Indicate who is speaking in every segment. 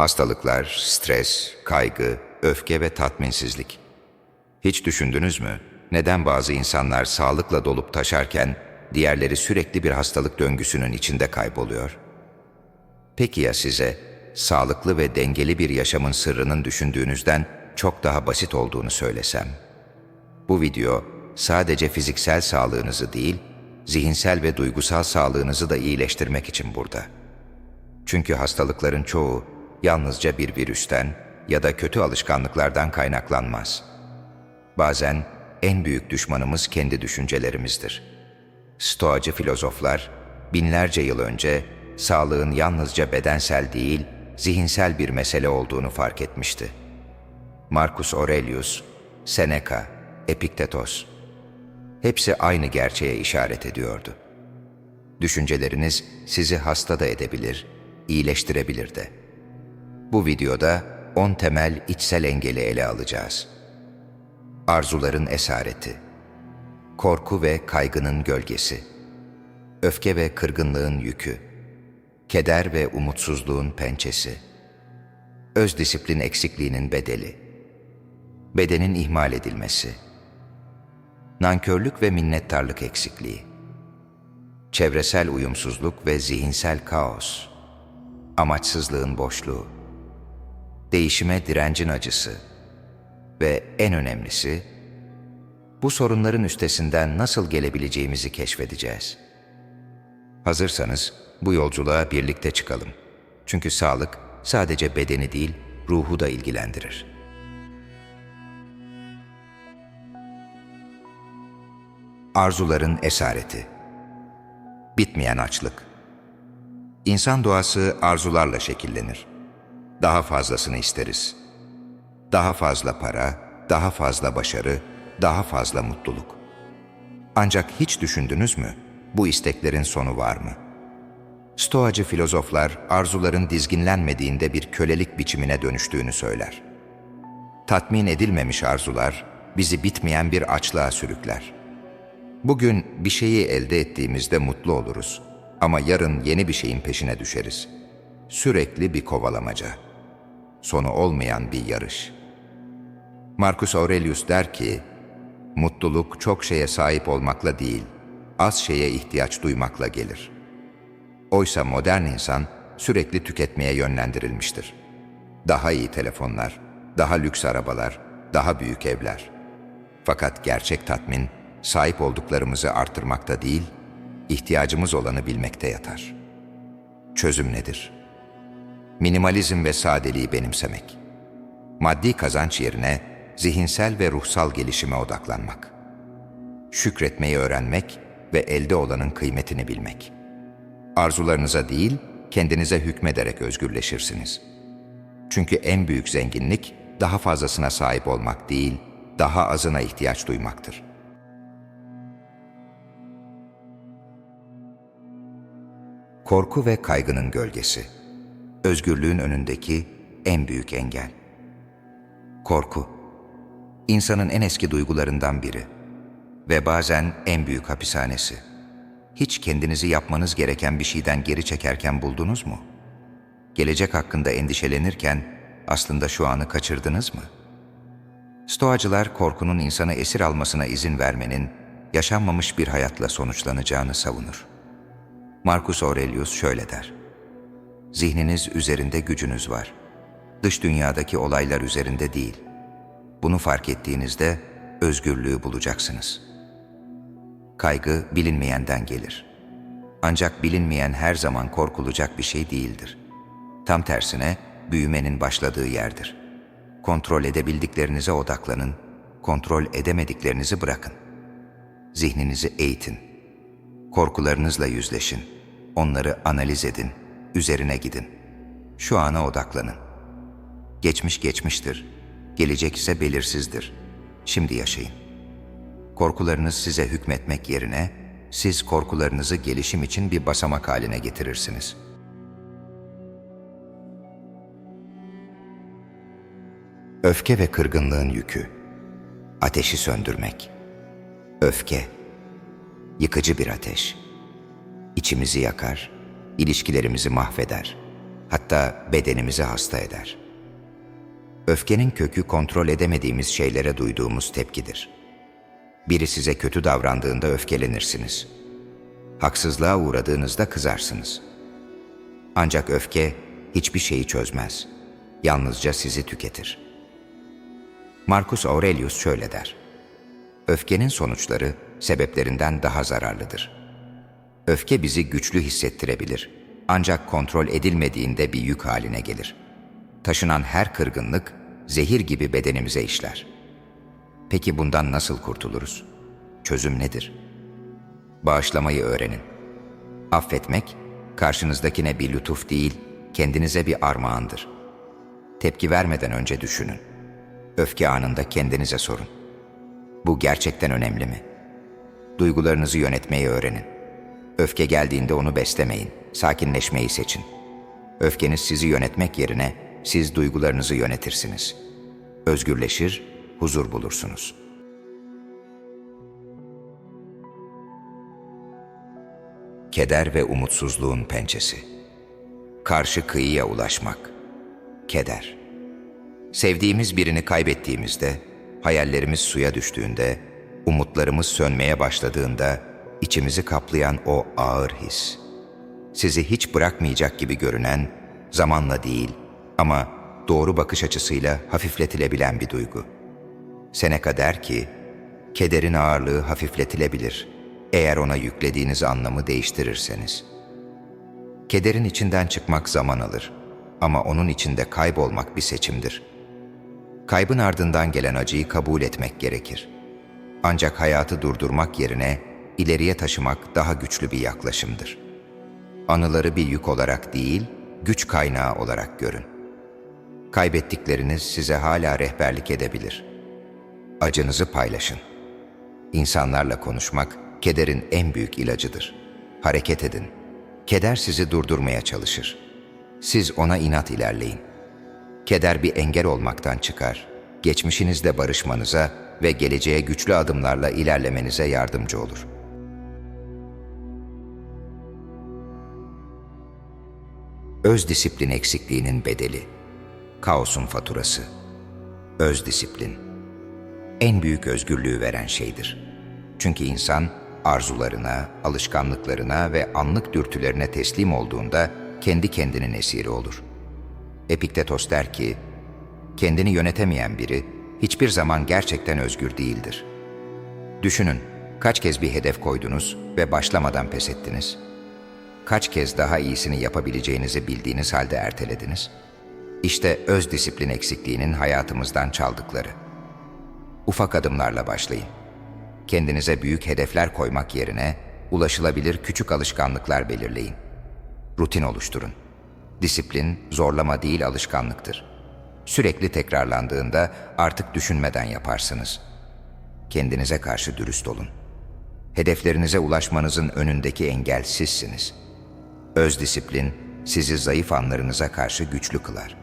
Speaker 1: Hastalıklar, stres, kaygı, öfke ve tatminsizlik. Hiç düşündünüz mü? Neden bazı insanlar sağlıkla dolup taşarken diğerleri sürekli bir hastalık döngüsünün içinde kayboluyor? Peki ya size sağlıklı ve dengeli bir yaşamın sırrının düşündüğünüzden çok daha basit olduğunu söylesem? Bu video sadece fiziksel sağlığınızı değil, zihinsel ve duygusal sağlığınızı da iyileştirmek için burada. Çünkü hastalıkların çoğu yalnızca bir virüsten ya da kötü alışkanlıklardan kaynaklanmaz. Bazen en büyük düşmanımız kendi düşüncelerimizdir. Stoacı filozoflar binlerce yıl önce sağlığın yalnızca bedensel değil, zihinsel bir mesele olduğunu fark etmişti. Marcus Aurelius, Seneca, Epiktetos hepsi aynı gerçeğe işaret ediyordu. Düşünceleriniz sizi hasta da edebilir, iyileştirebilir de. Bu videoda 10 temel içsel engeli ele alacağız. Arzuların esareti, korku ve kaygının gölgesi, öfke ve kırgınlığın yükü, keder ve umutsuzluğun pençesi, öz disiplin eksikliğinin bedeli, bedenin ihmal edilmesi, nankörlük ve minnettarlık eksikliği, çevresel uyumsuzluk ve zihinsel kaos, amaçsızlığın boşluğu, değişime direncin acısı ve en önemlisi, bu sorunların üstesinden nasıl gelebileceğimizi keşfedeceğiz. Hazırsanız bu yolculuğa birlikte çıkalım. Çünkü sağlık sadece bedeni değil, ruhu da ilgilendirir. Arzuların esareti Bitmeyen açlık İnsan doğası arzularla şekillenir. Daha fazlasını isteriz. Daha fazla para, daha fazla başarı, daha fazla mutluluk. Ancak hiç düşündünüz mü? Bu isteklerin sonu var mı? Stoacı filozoflar arzuların dizginlenmediğinde bir kölelik biçimine dönüştüğünü söyler. Tatmin edilmemiş arzular bizi bitmeyen bir açlığa sürükler. Bugün bir şeyi elde ettiğimizde mutlu oluruz ama yarın yeni bir şeyin peşine düşeriz. Sürekli bir kovalamaca. Sonu olmayan bir yarış. Marcus Aurelius der ki, mutluluk çok şeye sahip olmakla değil, az şeye ihtiyaç duymakla gelir. Oysa modern insan sürekli tüketmeye yönlendirilmiştir. Daha iyi telefonlar, daha lüks arabalar, daha büyük evler. Fakat gerçek tatmin, sahip olduklarımızı artırmakta değil, ihtiyacımız olanı bilmekte yatar. Çözüm nedir? Minimalizm ve sadeliği benimsemek. Maddi kazanç yerine zihinsel ve ruhsal gelişime odaklanmak. Şükretmeyi öğrenmek ve elde olanın kıymetini bilmek. Arzularınıza değil, kendinize hükmederek özgürleşirsiniz. Çünkü en büyük zenginlik daha fazlasına sahip olmak değil, daha azına ihtiyaç duymaktır. Korku ve kaygının gölgesi. Özgürlüğün önündeki en büyük engel. Korku. İnsanın en eski duygularından biri ve bazen en büyük hapishanesi. Hiç kendinizi yapmanız gereken bir şeyden geri çekerken buldunuz mu? Gelecek hakkında endişelenirken aslında şu anı kaçırdınız mı? Stoacılar korkunun insanı esir almasına izin vermenin yaşanmamış bir hayatla sonuçlanacağını savunur. Marcus Aurelius şöyle der. Zihniniz üzerinde gücünüz var. Dış dünyadaki olaylar üzerinde değil. Bunu fark ettiğinizde özgürlüğü bulacaksınız. Kaygı bilinmeyenden gelir. Ancak bilinmeyen her zaman korkulacak bir şey değildir. Tam tersine büyümenin başladığı yerdir. Kontrol edebildiklerinize odaklanın, kontrol edemediklerinizi bırakın. Zihninizi eğitin. Korkularınızla yüzleşin. Onları analiz edin. Üzerine gidin. Şu ana odaklanın. Geçmiş geçmiştir. Gelecek ise belirsizdir. Şimdi yaşayın. Korkularınız size hükmetmek yerine siz korkularınızı gelişim için bir basamak haline getirirsiniz. Öfke ve kırgınlığın yükü. Ateşi söndürmek. Öfke. Yıkıcı bir ateş. İçimizi yakar, ilişkilerimizi mahveder. Hatta bedenimizi hasta eder. Öfkenin kökü kontrol edemediğimiz şeylere duyduğumuz tepkidir. Biri size kötü davrandığında öfkelenirsiniz. Haksızlığa uğradığınızda kızarsınız. Ancak öfke hiçbir şeyi çözmez. Yalnızca sizi tüketir. Marcus Aurelius şöyle der. Öfkenin sonuçları sebeplerinden daha zararlıdır. Öfke bizi güçlü hissettirebilir. Ancak kontrol edilmediğinde bir yük haline gelir. Taşınan her kırgınlık zehir gibi bedenimize işler. Peki bundan nasıl kurtuluruz? Çözüm nedir? Bağışlamayı öğrenin. Affetmek, karşınızdakine bir lütuf değil, kendinize bir armağandır. Tepki vermeden önce düşünün. Öfke anında kendinize sorun. Bu gerçekten önemli mi? Duygularınızı yönetmeyi öğrenin. Öfke geldiğinde onu beslemeyin, sakinleşmeyi seçin. Öfkeniz sizi yönetmek yerine siz duygularınızı yönetirsiniz. Özgürleşir, huzur bulursunuz. Keder ve umutsuzluğun pençesi. Karşı kıyıya ulaşmak. Keder. Sevdiğimiz birini kaybettiğimizde, hayallerimiz suya düştüğünde, umutlarımız sönmeye başladığında içimizi kaplayan o ağır his. Sizi hiç bırakmayacak gibi görünen, zamanla değil ama doğru bakış açısıyla hafifletilebilen bir duygu. Seneca der ki, kederin ağırlığı hafifletilebilir eğer ona yüklediğiniz anlamı değiştirirseniz. Kederin içinden çıkmak zaman alır ama onun içinde kaybolmak bir seçimdir. Kaybın ardından gelen acıyı kabul etmek gerekir. Ancak hayatı durdurmak yerine ileriye taşımak daha güçlü bir yaklaşımdır. Anıları bir yük olarak değil, güç kaynağı olarak görün. Kaybettikleriniz size hala rehberlik edebilir. Acınızı paylaşın. İnsanlarla konuşmak kederin en büyük ilacıdır. Hareket edin. Keder sizi durdurmaya çalışır. Siz ona inat ilerleyin. Keder bir engel olmaktan çıkar. Geçmişinizle barışmanıza ve geleceğe güçlü adımlarla ilerlemenize yardımcı olur. Öz disiplin eksikliğinin bedeli. Kaosun faturası. Öz disiplin. En büyük özgürlüğü veren şeydir. Çünkü insan arzularına, alışkanlıklarına ve anlık dürtülerine teslim olduğunda kendi kendinin esiri olur. Epiktetos der ki, kendini yönetemeyen biri hiçbir zaman gerçekten özgür değildir. Düşünün, kaç kez bir hedef koydunuz ve başlamadan pes ettiniz? Kaç kez daha iyisini yapabileceğinizi bildiğiniz halde ertelediniz? İşte öz disiplin eksikliğinin hayatımızdan çaldıkları. Ufak adımlarla başlayın. Kendinize büyük hedefler koymak yerine ulaşılabilir küçük alışkanlıklar belirleyin. Rutin oluşturun. Disiplin zorlama değil alışkanlıktır. Sürekli tekrarlandığında artık düşünmeden yaparsınız. Kendinize karşı dürüst olun. Hedeflerinize ulaşmanızın önündeki engel sizsiniz. Öz disiplin sizi zayıf anlarınıza karşı güçlü kılar.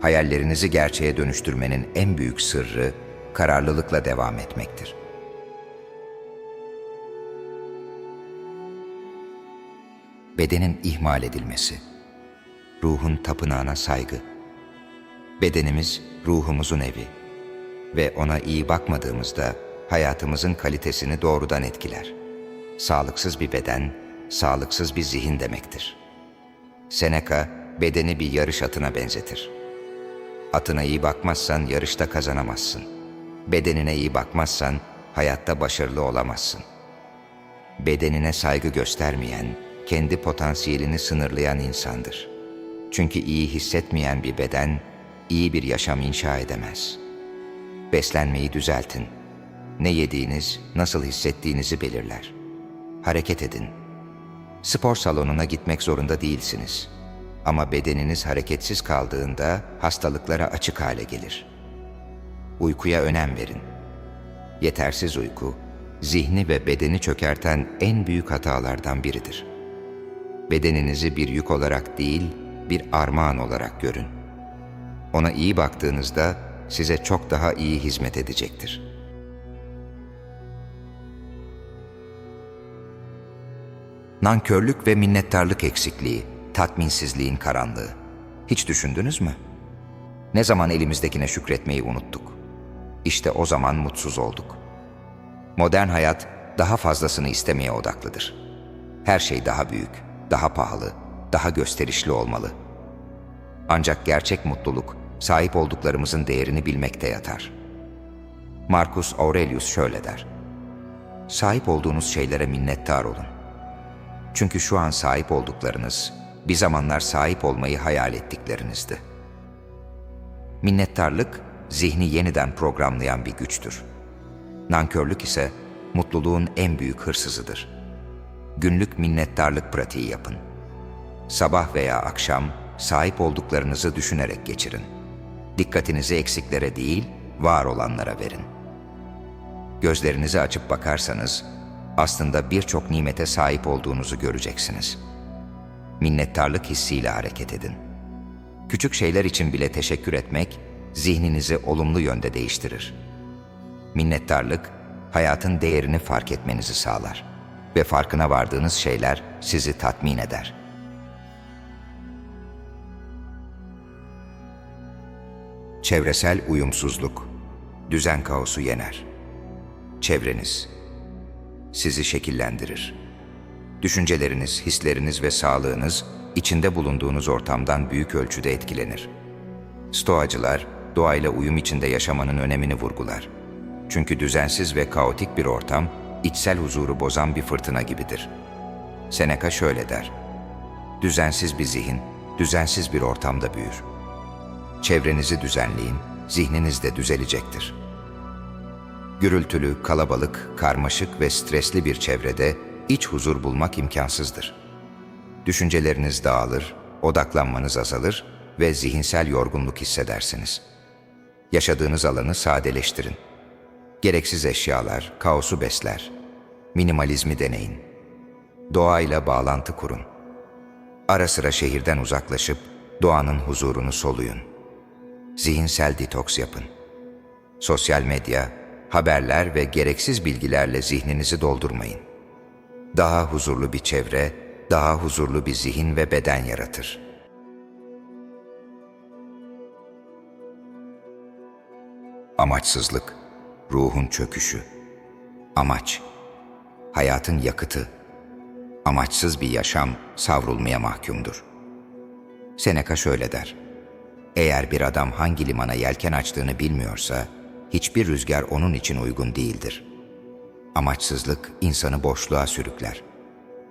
Speaker 1: Hayallerinizi gerçeğe dönüştürmenin en büyük sırrı kararlılıkla devam etmektir. Bedenin ihmal edilmesi, ruhun tapınağına saygı. Bedenimiz ruhumuzun evi ve ona iyi bakmadığımızda hayatımızın kalitesini doğrudan etkiler. Sağlıksız bir beden, sağlıksız bir zihin demektir. Seneca bedeni bir yarış atına benzetir. Atına iyi bakmazsan yarışta kazanamazsın. Bedenine iyi bakmazsan hayatta başarılı olamazsın. Bedenine saygı göstermeyen, kendi potansiyelini sınırlayan insandır. Çünkü iyi hissetmeyen bir beden, iyi bir yaşam inşa edemez. Beslenmeyi düzeltin. Ne yediğiniz, nasıl hissettiğinizi belirler. Hareket edin. Spor salonuna gitmek zorunda değilsiniz. Ama bedeniniz hareketsiz kaldığında hastalıklara açık hale gelir. Uykuya önem verin. Yetersiz uyku, zihni ve bedeni çökerten en büyük hatalardan biridir. Bedeninizi bir yük olarak değil, bir armağan olarak görün. Ona iyi baktığınızda size çok daha iyi hizmet edecektir. Nankörlük ve minnettarlık eksikliği tatminsizliğin karanlığı. Hiç düşündünüz mü? Ne zaman elimizdekine şükretmeyi unuttuk? İşte o zaman mutsuz olduk. Modern hayat daha fazlasını istemeye odaklıdır. Her şey daha büyük, daha pahalı, daha gösterişli olmalı. Ancak gerçek mutluluk sahip olduklarımızın değerini bilmekte yatar. Marcus Aurelius şöyle der. Sahip olduğunuz şeylere minnettar olun. Çünkü şu an sahip olduklarınız bir zamanlar sahip olmayı hayal ettiklerinizdi. Minnettarlık zihni yeniden programlayan bir güçtür. Nankörlük ise mutluluğun en büyük hırsızıdır. Günlük minnettarlık pratiği yapın. Sabah veya akşam sahip olduklarınızı düşünerek geçirin. Dikkatinizi eksiklere değil, var olanlara verin. Gözlerinizi açıp bakarsanız aslında birçok nimete sahip olduğunuzu göreceksiniz. Minnettarlık hissiyle hareket edin. Küçük şeyler için bile teşekkür etmek zihninizi olumlu yönde değiştirir. Minnettarlık hayatın değerini fark etmenizi sağlar ve farkına vardığınız şeyler sizi tatmin eder. Çevresel uyumsuzluk düzen kaosu yener. Çevreniz sizi şekillendirir. Düşünceleriniz, hisleriniz ve sağlığınız içinde bulunduğunuz ortamdan büyük ölçüde etkilenir. Stoacılar doğayla uyum içinde yaşamanın önemini vurgular. Çünkü düzensiz ve kaotik bir ortam içsel huzuru bozan bir fırtına gibidir. Seneca şöyle der. Düzensiz bir zihin, düzensiz bir ortamda büyür. Çevrenizi düzenleyin, zihniniz de düzelecektir. Gürültülü, kalabalık, karmaşık ve stresli bir çevrede iç huzur bulmak imkansızdır. Düşünceleriniz dağılır, odaklanmanız azalır ve zihinsel yorgunluk hissedersiniz. Yaşadığınız alanı sadeleştirin. Gereksiz eşyalar kaosu besler. Minimalizmi deneyin. Doğayla bağlantı kurun. Ara sıra şehirden uzaklaşıp doğanın huzurunu soluyun. Zihinsel detoks yapın. Sosyal medya, haberler ve gereksiz bilgilerle zihninizi doldurmayın. Daha huzurlu bir çevre, daha huzurlu bir zihin ve beden yaratır. Amaçsızlık, ruhun çöküşü. Amaç, hayatın yakıtı. Amaçsız bir yaşam savrulmaya mahkumdur. Seneca şöyle der. Eğer bir adam hangi limana yelken açtığını bilmiyorsa, hiçbir rüzgar onun için uygun değildir. Amaçsızlık insanı boşluğa sürükler.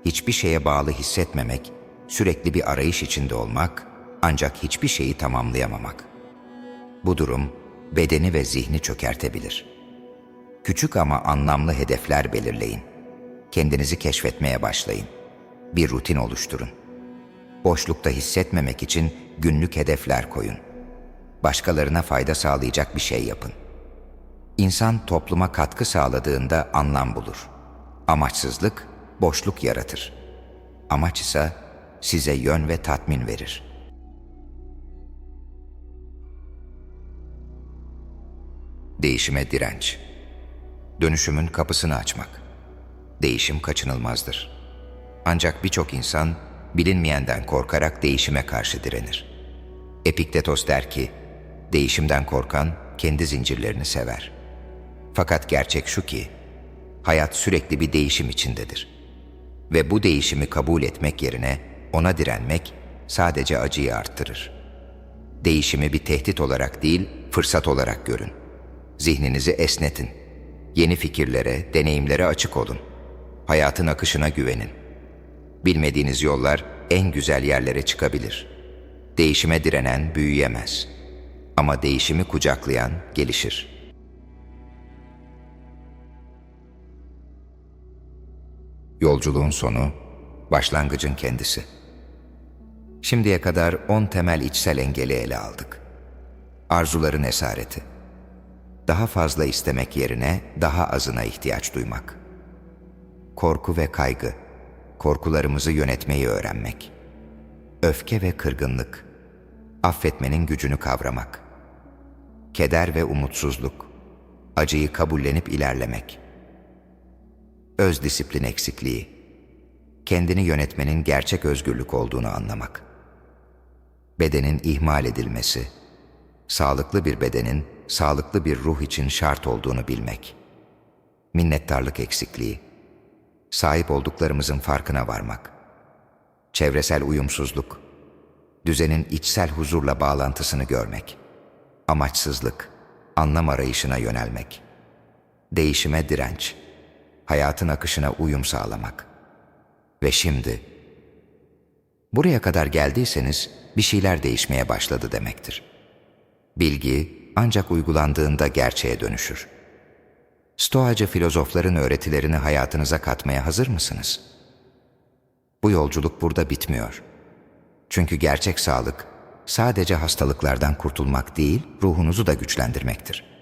Speaker 1: Hiçbir şeye bağlı hissetmemek, sürekli bir arayış içinde olmak, ancak hiçbir şeyi tamamlayamamak. Bu durum bedeni ve zihni çökertebilir. Küçük ama anlamlı hedefler belirleyin. Kendinizi keşfetmeye başlayın. Bir rutin oluşturun. Boşlukta hissetmemek için günlük hedefler koyun. Başkalarına fayda sağlayacak bir şey yapın. İnsan topluma katkı sağladığında anlam bulur. Amaçsızlık boşluk yaratır. Amaç ise size yön ve tatmin verir. Değişime direnç. Dönüşümün kapısını açmak. Değişim kaçınılmazdır. Ancak birçok insan bilinmeyenden korkarak değişime karşı direnir. Epiktetos der ki, değişimden korkan kendi zincirlerini sever. Fakat gerçek şu ki, hayat sürekli bir değişim içindedir. Ve bu değişimi kabul etmek yerine ona direnmek sadece acıyı arttırır. Değişimi bir tehdit olarak değil, fırsat olarak görün. Zihninizi esnetin. Yeni fikirlere, deneyimlere açık olun. Hayatın akışına güvenin. Bilmediğiniz yollar en güzel yerlere çıkabilir. Değişime direnen büyüyemez. Ama değişimi kucaklayan gelişir. Yolculuğun sonu, başlangıcın kendisi. Şimdiye kadar on temel içsel engeli ele aldık. Arzuların esareti. Daha fazla istemek yerine daha azına ihtiyaç duymak. Korku ve kaygı. Korkularımızı yönetmeyi öğrenmek. Öfke ve kırgınlık. Affetmenin gücünü kavramak. Keder ve umutsuzluk. Acıyı kabullenip ilerlemek. Öz disiplin eksikliği. kendini yönetmenin gerçek özgürlük olduğunu anlamak. Bedenin ihmal edilmesi, sağlıklı bir bedenin sağlıklı bir ruh için şart olduğunu bilmek. Minnettarlık eksikliği, sahip olduklarımızın farkına varmak. Çevresel uyumsuzluk, düzenin içsel huzurla bağlantısını görmek. Amaçsızlık, anlam arayışına yönelmek. Değişime direnç, hayatın akışına uyum sağlamak. Ve şimdi, buraya kadar geldiyseniz bir şeyler değişmeye başladı demektir. Bilgi ancak uygulandığında gerçeğe dönüşür. Stoacı filozofların öğretilerini hayatınıza katmaya hazır mısınız? Bu yolculuk burada bitmiyor. Çünkü gerçek sağlık sadece hastalıklardan kurtulmak değil, ruhunuzu da güçlendirmektir.